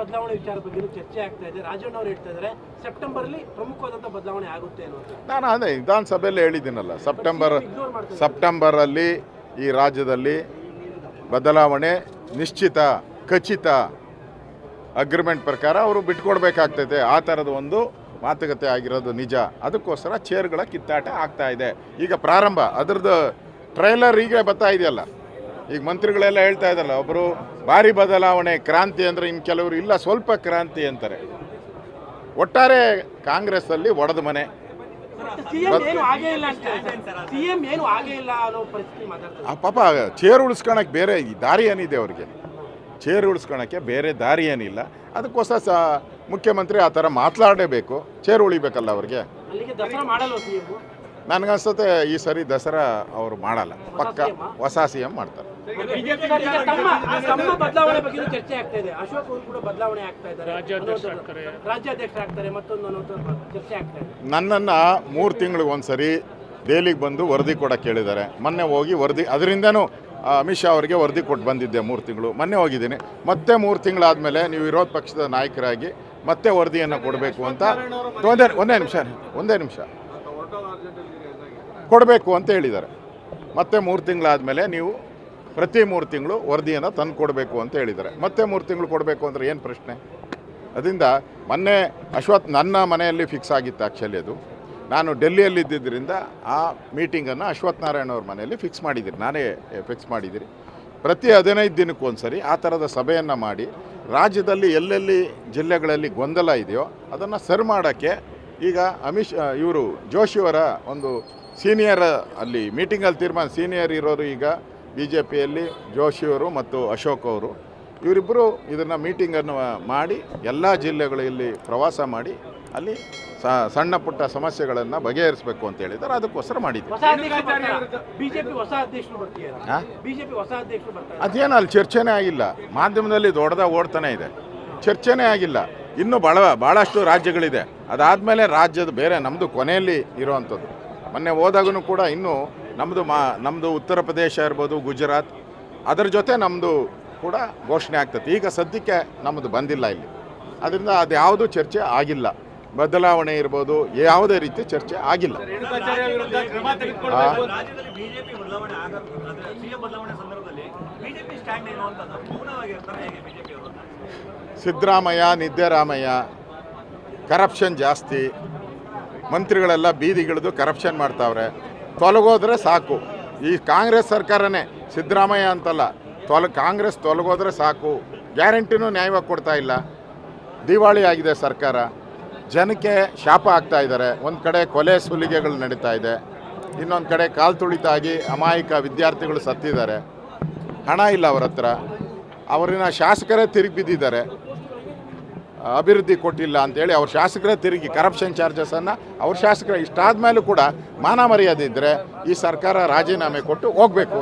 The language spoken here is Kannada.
ಬದಲಾವಣೆ ವಿಚಾರ ಬಗ್ಗೆ ಚರ್ಚೆ ಆಗ್ತಾ ಇದೆ. ರಾಜಣ್ಣ ಅವರು ಹೇಳ್ತಾ ಇದ್ದಾರೆ ಸೆಪ್ಟೆಂಬರ್ ಅಲ್ಲಿ ಪ್ರಮುಖವಾದಂತ ಬದಲಾವಣೆ ಆಗುತ್ತೆ ನಾನು ಅದೇ ವಿಧಾನಸಭೆಯಲ್ಲಿ ಹೇಳಿದ್ದೀನಲ್ಲ ಸೆಪ್ಟೆಂಬರ್ ಸೆಪ್ಟೆಂಬರ್ ಅಲ್ಲಿ ಈ ರಾಜ್ಯದಲ್ಲಿ ಬದಲಾವಣೆ ನಿಶ್ಚಿತ ಖಚಿತ ಅಗ್ರಿಮೆಂಟ್ ಪ್ರಕಾರ ಅವರು ಬಿಟ್ಕೊಡ್ಬೇಕಾಗ್ತೈತೆ. ಆ ಥರದ ಒಂದು ಮಾತುಕತೆ ಆಗಿರೋದು ನಿಜ. ಅದಕ್ಕೋಸ್ಕರ ಚೇರ್ಗಳ ಕಿತ್ತಾಟ ಆಗ್ತಾ ಇದೆ. ಈಗ ಪ್ರಾರಂಭ. ಅದರದ್ದು ಟ್ರೈಲರ್ ಈಗ ಬರ್ತಾ ಇದೆಯಲ್ಲ. ಈಗ ಮಂತ್ರಿಗಳೆಲ್ಲ ಹೇಳ್ತಾ ಇದ್ದಾರಲ್ಲ ಒಬ್ಬರು ಭಾರಿ ಬದಲಾವಣೆ ಕ್ರಾಂತಿ ಅಂದರೆ ಇನ್ನು ಕೆಲವರು ಇಲ್ಲ ಸ್ವಲ್ಪ ಕ್ರಾಂತಿ ಅಂತಾರೆ. ಒಟ್ಟಾರೆ ಕಾಂಗ್ರೆಸ್ಸಲ್ಲಿ ಒಡೆದ ಮನೆ. ಪಾಪ ಚೇರ್ ಉಳಿಸ್ಕೊಳಕ್ಕೆ ಬೇರೆ ಈ ದಾರಿ ಏನಿದೆ ಅವ್ರಿಗೆ? ಚೇರ್ ಉಳಿಸ್ಕೊಳಕ್ಕೆ ಬೇರೆ ದಾರಿ ಏನಿಲ್ಲ. ಅದಕ್ಕೋಸ್ಕರ ಸ ಮುಖ್ಯಮಂತ್ರಿ ಆ ಥರ ಮಾತನಾಡಲೇಬೇಕು ಚೇರ್ ಉಳಿಬೇಕಲ್ಲ ಅವ್ರಿಗೆ? ನನಗನ್ಸುತ್ತೆ ಈ ಸರಿ ದಸರಾ ಅವರು ಮಾಡಲ್ಲ. ಪಕ್ಕ ಹೊಸ ಸಿ ಎಂ ಮಾಡ್ತಾರೆ. ಬದಲಾವಣೆ ಬಗ್ಗೆ ಚರ್ಚೆ ಆಗ್ತಾ ಇದೆ. ಅಶೋಕ್ ಅವರು ಕೂಡ ಬದಲಾವಣೆ ಆಗ್ತಾ ಇದ್ದಾರೆ. ರಾಜ್ಯಾಧ್ಯಕ್ಷರಾಗ್ತಾರೆ ಮತ್ತೊಂದು ಚರ್ಚೆ ಆಗ್ತಾ ಇದೆ. ನನ್ನನ್ನು ಮೂರು ತಿಂಗಳಿಗೆ ಒಂದ್ಸರಿ ದೆಹಲಿಗೆ ಬಂದು ವರದಿ ಕೊಡೋಕೆ ಕೇಳಿದ್ದಾರೆ. ಮೊನ್ನೆ ಹೋಗಿ ವರದಿ ಅದರಿಂದನೂ ಅಮಿತ್ ಶಾ ಅವರಿಗೆ ವರದಿ ಕೊಟ್ಟು ಬಂದಿದ್ದೆ ಮೂರು ತಿಂಗಳು. ಮೊನ್ನೆ ಹೋಗಿದ್ದೀನಿ. ಮತ್ತೆ ಮೂರು ತಿಂಗಳಾದಮೇಲೆ ನೀವು ವಿರೋಧ ಪಕ್ಷದ ನಾಯಕರಾಗಿ ಮತ್ತೆ ವರದಿಯನ್ನು ಕೊಡಬೇಕು ಅಂತ. ಒಂದೇ ಒಂದೇ ನಿಮಿಷ ಒಂದೇ ನಿಮಿಷ. ಕೊಡಬೇಕು ಅಂತ ಹೇಳಿದ್ದಾರೆ. ಮತ್ತೆ ಮೂರು ತಿಂಗಳಾದಮೇಲೆ ನೀವು ಪ್ರತಿ ಮೂರು ತಿಂಗಳು ವರದಿಯನ್ನು ತಂದು ಕೊಡಬೇಕು ಅಂತ ಹೇಳಿದ್ದಾರೆ. ಮತ್ತೆ ಮೂರು ತಿಂಗಳು ಕೊಡಬೇಕು ಅಂದರೆ ಏನು ಪ್ರಶ್ನೆ? ಅದರಿಂದ ಮೊನ್ನೆ ಅಶ್ವಥ್ ನನ್ನ ಮನೆಯಲ್ಲಿ ಫಿಕ್ಸ್ ಆಗಿತ್ತು ಆ್ಯಕ್ಚುಲಿ ಅದು. ನಾನು ಡೆಲ್ಲಿಯಲ್ಲಿ ಇದ್ದಿದ್ದರಿಂದ ಆ ಮೀಟಿಂಗನ್ನು ಅಶ್ವಥ್ ನಾರಾಯಣ ಅವ್ರ ಮನೆಯಲ್ಲಿ ಫಿಕ್ಸ್ ಮಾಡಿದ್ದೀರಿ ನಾನೇ ಫಿಕ್ಸ್ ಮಾಡಿದ್ದೀರಿ ಪ್ರತಿ ಹದಿನೈದು ದಿನಕ್ಕೊಂದ್ಸರಿ ಆ ಥರದ ಸಭೆಯನ್ನು ಮಾಡಿ ರಾಜ್ಯದಲ್ಲಿ ಎಲ್ಲೆಲ್ಲಿ ಜಿಲ್ಲೆಗಳಲ್ಲಿ ಗೊಂದಲ ಇದೆಯೋ ಅದನ್ನು ಸರಿ ಮಾಡೋಕ್ಕೆ ಈಗ ಅಮಿತ್ ಇವರು ಜೋಶಿಯವರ ಒಂದು ಸೀನಿಯರ್ ಅಲ್ಲಿ ಮೀಟಿಂಗಲ್ಲಿ ತೀರ್ಮಾನ ಸೀನಿಯರ್ ಇರೋರು ಈಗ ಬಿ ಜೆ ಪಿಯಲ್ಲಿ ಜೋಶಿಯವರು ಮತ್ತು ಅಶೋಕ್ ಅವರು ಇವರಿಬ್ಬರು ಇದನ್ನು ಮೀಟಿಂಗನ್ನು ಮಾಡಿ ಎಲ್ಲ ಜಿಲ್ಲೆಗಳಲ್ಲಿ ಪ್ರವಾಸ ಮಾಡಿ ಅಲ್ಲಿ ಸಣ್ಣ ಪುಟ್ಟ ಸಮಸ್ಯೆಗಳನ್ನು ಬಗೆಹರಿಸಬೇಕು ಅಂತ ಹೇಳಿದ್ದಾರೆ. ಅದಕ್ಕೋಸ್ಕರ ಮಾಡಿದ್ವಿ ಅದೇನು ಅಲ್ಲಿ ಚರ್ಚೆನೇ ಆಗಿಲ್ಲ. ಮಾಧ್ಯಮದಲ್ಲಿ ದೊಡ್ಡದ ಓಡ್ತಾನೆ ಇದೆ. ಚರ್ಚೆನೇ ಆಗಿಲ್ಲ. ಇನ್ನೂ ಭಾಳ ಭಾಳಷ್ಟು ರಾಜ್ಯಗಳಿದೆ. ಅದಾದಮೇಲೆ ರಾಜ್ಯದ ಬೇರೆ ನಮ್ಮದು ಕೊನೆಯಲ್ಲಿ ಇರುವಂಥದ್ದು. ಮೊನ್ನೆ ಹೋದಾಗೂ ಕೂಡ ಇನ್ನೂ ನಮ್ಮದು ಮಾ ನಮ್ಮದು ಉತ್ತರ ಪ್ರದೇಶ ಇರ್ಬೋದು, ಗುಜರಾತ್. ಅದರ ಜೊತೆ ನಮ್ಮದು ಕೂಡ ಘೋಷಣೆ ಆಗ್ತದೆ. ಈಗ ಸದ್ಯಕ್ಕೆ ನಮ್ಮದು ಬಂದಿಲ್ಲ ಇಲ್ಲಿ. ಅದರಿಂದ ಅದು ಯಾವುದೂ ಚರ್ಚೆ ಆಗಿಲ್ಲ. ಬದಲಾವಣೆ ಇರ್ಬೋದು, ಯಾವುದೇ ರೀತಿ ಚರ್ಚೆ ಆಗಿಲ್ಲ. ಸಿದ್ದರಾಮಯ್ಯ, ನಿದ್ದೆರಾಮಯ್ಯ ಕರಪ್ಷನ್ ಜಾಸ್ತಿ. ಮಂತ್ರಿಗಳೆಲ್ಲ ಬೀದಿಗಿಳಿದು ಕರಪ್ಷನ್ ಮಾಡ್ತಾವ್ರೆ. ತೊಲಗೋದ್ರೆ ಸಾಕು. ಈ ಕಾಂಗ್ರೆಸ್ ಸರ್ಕಾರನೇ ಸಿದ್ದರಾಮಯ್ಯ ಅಂತಲ್ಲ, ತೊಲ, ಕಾಂಗ್ರೆಸ್ ತೊಲಗೋದ್ರೆ ಸಾಕು. ಗ್ಯಾರಂಟಿನೂ ನ್ಯಾಯವಾಗಿ ಕೊಡ್ತಾ ಇಲ್ಲ. ದಿವಾಳಿ ಆಗಿದೆ ಸರ್ಕಾರ. ಜನಕ್ಕೆ ಶಾಪ ಆಗ್ತಾ ಇದ್ದಾರೆ. ಒಂದು ಕಡೆ ಕೊಲೆ ಸುಲಿಗೆಗಳು ನಡೀತಾ ಇದೆ. ಇನ್ನೊಂದು ಕಡೆ ಕಾಲು ತುಳಿತಾಗಿ ಅಮಾಯಕ ವಿದ್ಯಾರ್ಥಿಗಳು ಸತ್ತಿದ್ದಾರೆ. ಹಣ ಇಲ್ಲ ಅವ್ರ ಹತ್ರ. ಅವರಿನ ಶಾಸಕರೇ ತಿರುಗಿ ಬಿದ್ದಿದ್ದಾರೆ. ಅಭಿವೃದ್ಧಿ ಕೊಟ್ಟಿಲ್ಲ ಅಂತೇಳಿ ಅವ್ರ ಶಾಸಕರೇ ತಿರುಗಿ ಕರಪ್ಷನ್ ಚಾರ್ಜಸನ್ನು ಅವ್ರ ಶಾಸಕರ ಇಷ್ಟಾದ ಮೇಲೂ ಕೂಡ ಮಾನ ಮರ್ಯಾದೆ ಇದ್ದರೆ ಈ ಸರ್ಕಾರ ರಾಜೀನಾಮೆ ಕೊಟ್ಟು ಹೋಗಬೇಕು.